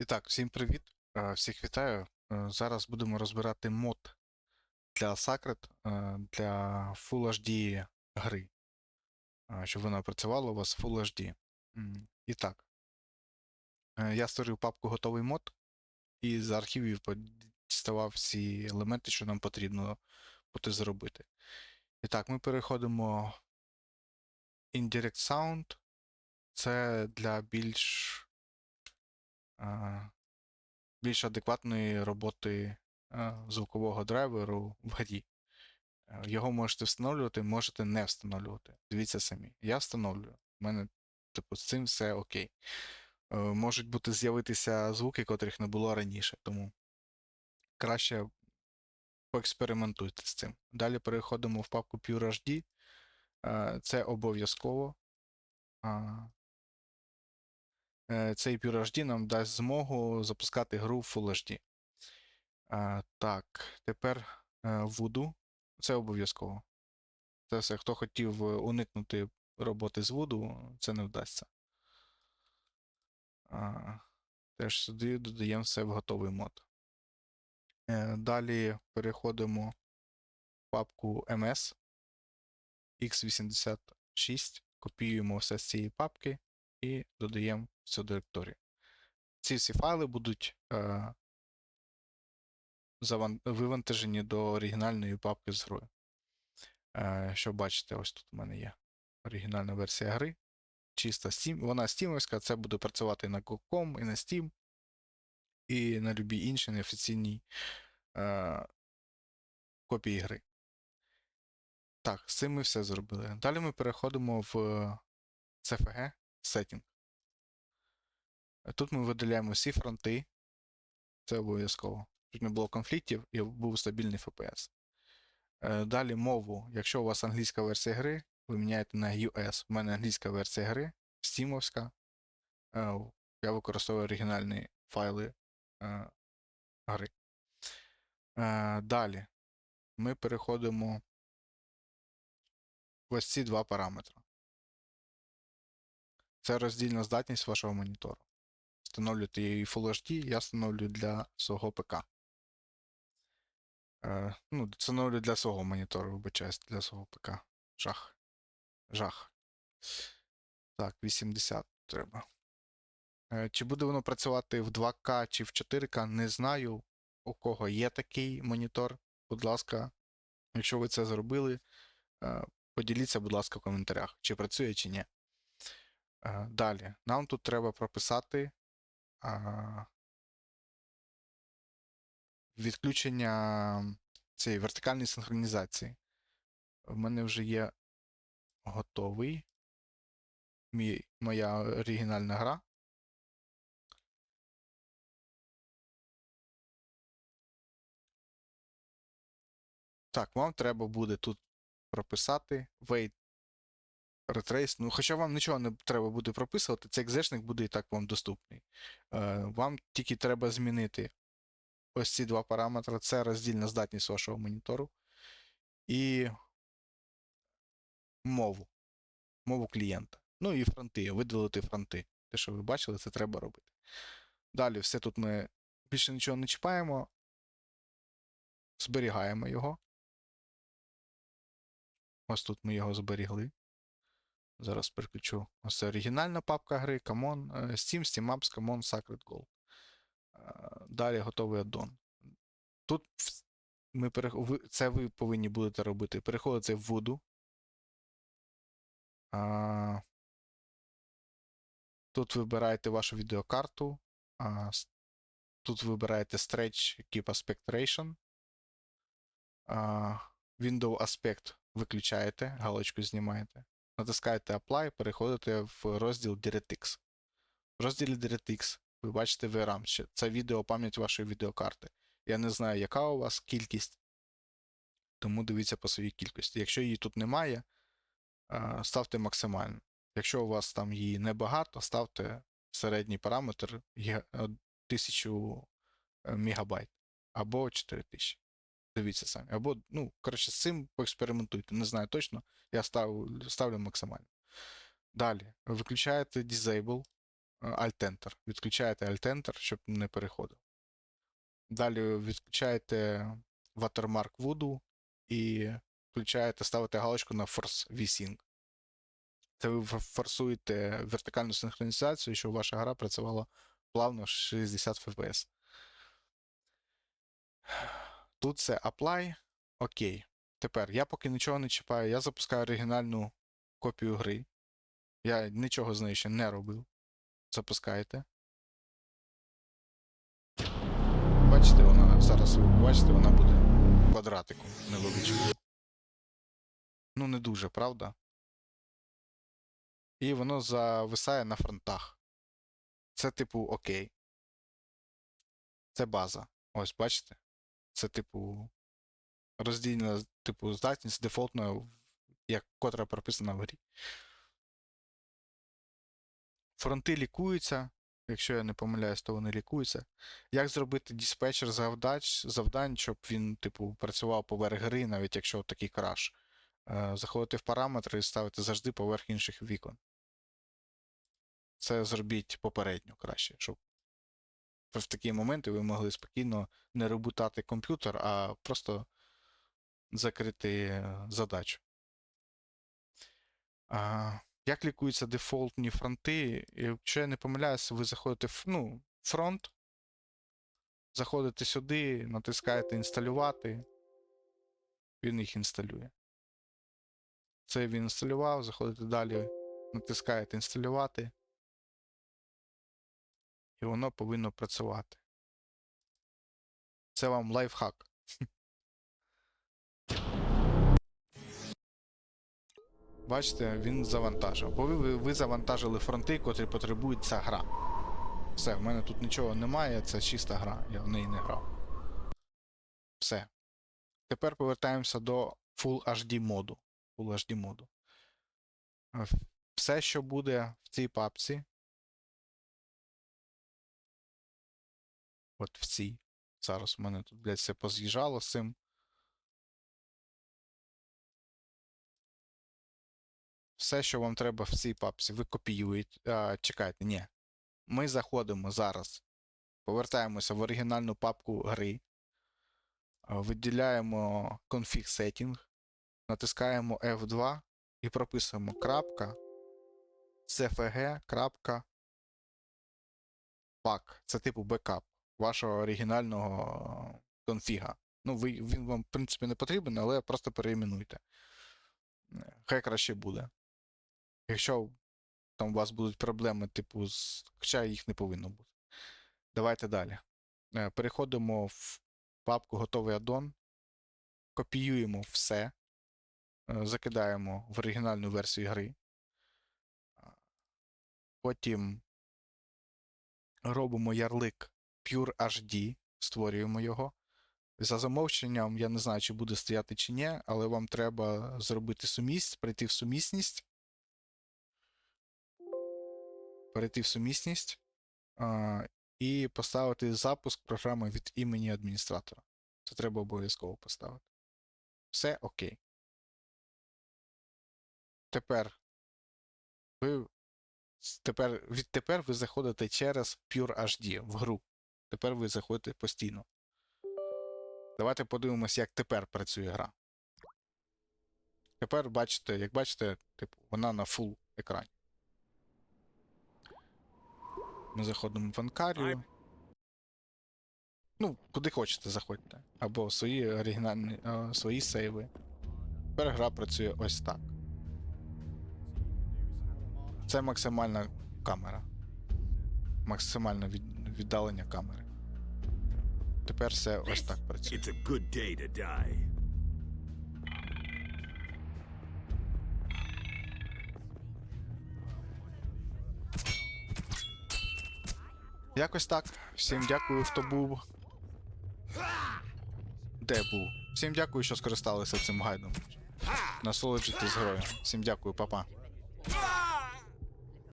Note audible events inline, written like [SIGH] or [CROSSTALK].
І так, всім привіт. Е, Всіх вітаю. Е, Зараз будемо розбирати мод для Sacred е, для Full HD гри. Щоб вона працювала у вас Full HD. І так. Я створив папку готовий мод і з архівів діставав всі елементи, що нам потрібно буде зробити. І так, ми переходимо Indirect Sound. Це для більш більш адекватної роботи е, звукового драйверу в грі. Е, Його можете встановлювати, можете не встановлювати. Дивіться самі. Я встановлюю. У мене, типу, з цим все окей. Е, Можуть бути з'явитися звуки, котрих не було раніше, тому краще поекспериментуйте з цим. Далі переходимо в папку Pure HD. Е, Це обов'язково. Е, Цей Pure HD нам дасть змогу запускати гру в Full HD. Так, тепер е, Voodoo. Це обов'язково. Це все, хто хотів е, уникнути роботи з Voodoo, це не вдасться. Теж сюди додаємо все в готовий мод. Е, Далі переходимо в папку MS x86, копіюємо все з цієї папки і додаємо в цю директорію. Ці всі файли будуть е, вивантажені до оригінальної папки з грою. Е, що бачите, ось тут у мене є оригінальна версія гри. Чиста Steam. Вона стімовська, це буде працювати і на GOG.com, і на Steam, і на любій іншій неофіційній е, копії гри. Так, з цим ми все зробили. Далі ми переходимо в CFG Setting. Тут ми видаляємо всі фронти. Це обов'язково. Щоб не було конфліктів і був стабільний FPS. Е, Далі мову. Якщо у вас англійська версія гри, ви міняєте на US. У мене англійська версія гри, стімовська. Е, Я використовую оригінальні файли е, гри. Е, Далі ми переходимо в ось ці два параметри. Це роздільна здатність вашого монітору. Встановлюєте її Full HD, я встановлюю для свого ПК. Е, ну, встановлюю для свого монітору, вибачаюсь, для свого ПК. Жах. Жах. Так, 80 треба. Е, чи буде воно працювати в 2К чи в 4К, не знаю. У кого є такий монітор, будь ласка, якщо ви це зробили, е, поділіться, будь ласка, в коментарях, чи працює, чи ні. Е, Далі, нам тут треба прописати відключення цієї вертикальної синхронізації. В мене вже є готовий мій, моя оригінальна гра. Так, вам треба буде тут прописати wait retrace. Ну, хоча вам нічого не треба буде прописувати, цей екзешник буде і так вам доступний. Е, вам тільки треба змінити ось ці два параметри. Це роздільна здатність вашого монітору і мову. Мову клієнта. Ну і фронти, видалити фронти. Те, що ви бачили, це треба робити. Далі, все тут ми більше нічого не чіпаємо. Зберігаємо його. Ось тут ми його зберігли. Зараз переключу. Ось оригінальна папка гри, Common, е, Steam, Steam Apps, Common, Sacred Gold. Е, Далі готовий аддон. Тут ми перех... це ви повинні будете робити. Переходите в Voodoo. А... Тут вибираєте вашу відеокарту. Тут вибираєте Stretch Keep Aspect Ration. Window Aspect виключаєте, галочку знімаєте. Натискаєте Apply, переходите в розділ DirectX. В розділі DirectX ви бачите VRAM. ще. Це відео пам'ять вашої відеокарти. Я не знаю, яка у вас кількість, тому дивіться по своїй кількості. Якщо її тут немає, ставте максимально. Якщо у вас там її небагато, ставте середній параметр е, 1000 е, мегабайт або 4000. Дивіться самі. Або, ну, коротше, з цим поекспериментуйте. Не знаю точно. Я ставлю, ставлю максимально. Далі. Виключаєте Disable. е, Alt-Enter. Відключаєте Alt-Enter, щоб не переходив. Далі відключаєте Watermark Voodoo і включаєте, ставите галочку на Force VSync. Це ви форсуєте вертикальну синхронізацію, щоб ваша гра працювала плавно 60 FPS. Тут це Apply. Окей. Тепер я поки нічого не чіпаю, я запускаю оригінальну копію гри. Я нічого з нею ще не робив. Запускаєте. Бачите, вона зараз бачите, вона буде квадратиком невеличким. Ну, не дуже, правда? І воно зависає на фронтах. Це типу окей. Це база. Ось, бачите? Це типу роздільна типу здатність дефолтна, як котра прописана в грі. Фронти лікуються. Якщо я не помиляюсь, то вони лікуються. Як зробити диспетчер завдань, щоб він, типу, працював поверх гри, навіть якщо такий краш. Е, Заходити в параметри і ставити завжди поверх інших вікон. Це зробіть попередньо краще, щоб в такі моменти ви могли спокійно не ребутати комп'ютер, а просто закрити е, задачу. А, як лікуються дефолтні фронти? Якщо я не помиляюся, ви заходите в ну, фронт, заходите сюди, натискаєте інсталювати, він їх інсталює. Це він інсталював, заходите далі, натискаєте інсталювати, і воно повинно працювати. Це вам лайфхак. [LAUGHS] Бачите, він завантажив. Бо ви, ви завантажили фронти, котрі потребують ця гра. Все, в мене тут нічого немає, це чиста гра, я в неї не грав. Все. Тепер повертаємося до Full HD моду. Full HD моду. Е, Все, що буде в цій папці. От в цій. Зараз у мене тут, блядь, все поз'їжджало з цим. все, що вам треба в цій папці, ви копіюєте. А, чекайте, ні. Ми заходимо зараз, повертаємося в оригінальну папку гри, виділяємо config setting, натискаємо F2 і прописуємо крапка cfg крапка pack. Це типу бекап вашого оригінального конфіга. Ну, ви, він вам, в принципі, не потрібен, але просто переіменуйте. Е, Хай краще буде. Якщо там у вас будуть проблеми, типу, з... хоча їх не повинно бути. Давайте далі. Е, Переходимо в папку Готовий аддон, копіюємо все, е, закидаємо в оригінальну версію гри. Потім робимо ярлик Pure HD, створюємо його. За замовченням, я не знаю, чи буде стояти чи ні, але вам треба зробити сумість, прийти в сумісність. перейти в сумісність а, і поставити запуск програми від імені адміністратора. Це треба обов'язково поставити. Все окей. Тепер ви тепер, відтепер ви заходите через Pure HD в гру. Тепер ви заходите постійно. Давайте подивимось, як тепер працює гра. Тепер бачите, як бачите, типу, вона на full екрані. Ми заходимо в Анкарію. Ну, куди хочете, заходьте. Або свої оригінальні свої сейви. Тепер гра працює ось так. Це максимальна камера. Максимальне віддалення камери. Тепер все ось так працює. It's a good day to die. Якось так. Всім дякую, хто був. Де був? Всім дякую, що скористалися цим гайдом. Насолоджуйтесь грою. Всім дякую, папа.